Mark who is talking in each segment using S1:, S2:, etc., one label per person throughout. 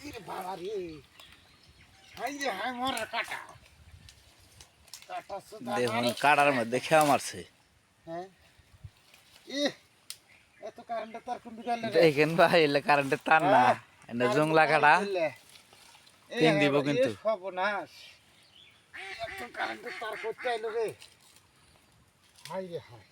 S1: রে। হাই রে হাই মরার কাটা।
S2: দেখুন কাটার মধ্যে খেয়া মারছে।
S1: হ্যাঁ। রে?
S2: দেখেন ভাই এলে কারেন্টের তার না। এটা জংলা কাটা। তিন দিব কিন্তু।
S1: সর্বনাশ। এত কারেন্টের তার করতে রে। হাই রে হাই।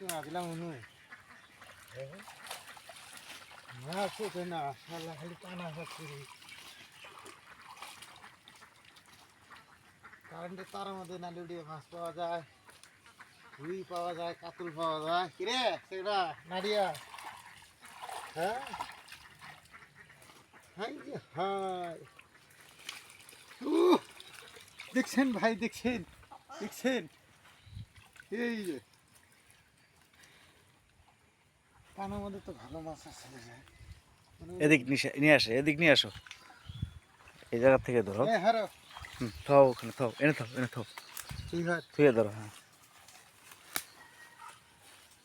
S1: মনে মাছ ওঠে না শালা খালি হচ্ছে কারেন্টের তার মধ্যে নালি উড়িয়ে মাছ পাওয়া যায় রুই পাওয়া যায় কাতল পাওয়া যায় কিরে সেটা নাড়িয়া হ্যাঁ হাই যে হাই দেখছেন ভাই, দেখছেন দেখছেন। এই যে কানের মধ্যে তো ভালো মাছ আছে মানে
S2: এদিক নিয়ে আসে এদিক নিয়ে আসো। এই জায়গা থেকে ধরো।
S1: এ হারো।
S2: হুম, থাও ওখানে থাও এনে থাও এনে থাও। থুয়ে ধরো হ্যাঁ।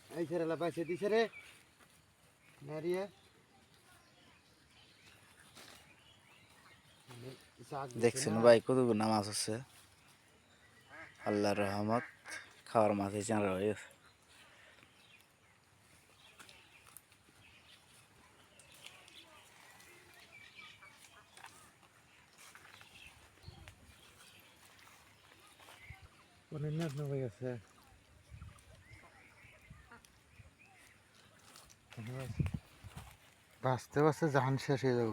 S1: এই ছেড়ে লাপাইছে দিছে রে। নারিয়ে
S2: দেখছেন ভাই কতগুলো মাছ আছে? আল্লাহর রহমত খাওয়ার মাছ এই চাঁড়া হয়ে গেছে।
S1: নাচ নবে গেছে বাঁচতে বাঁচতে জাহান শেষ হয়ে যাবে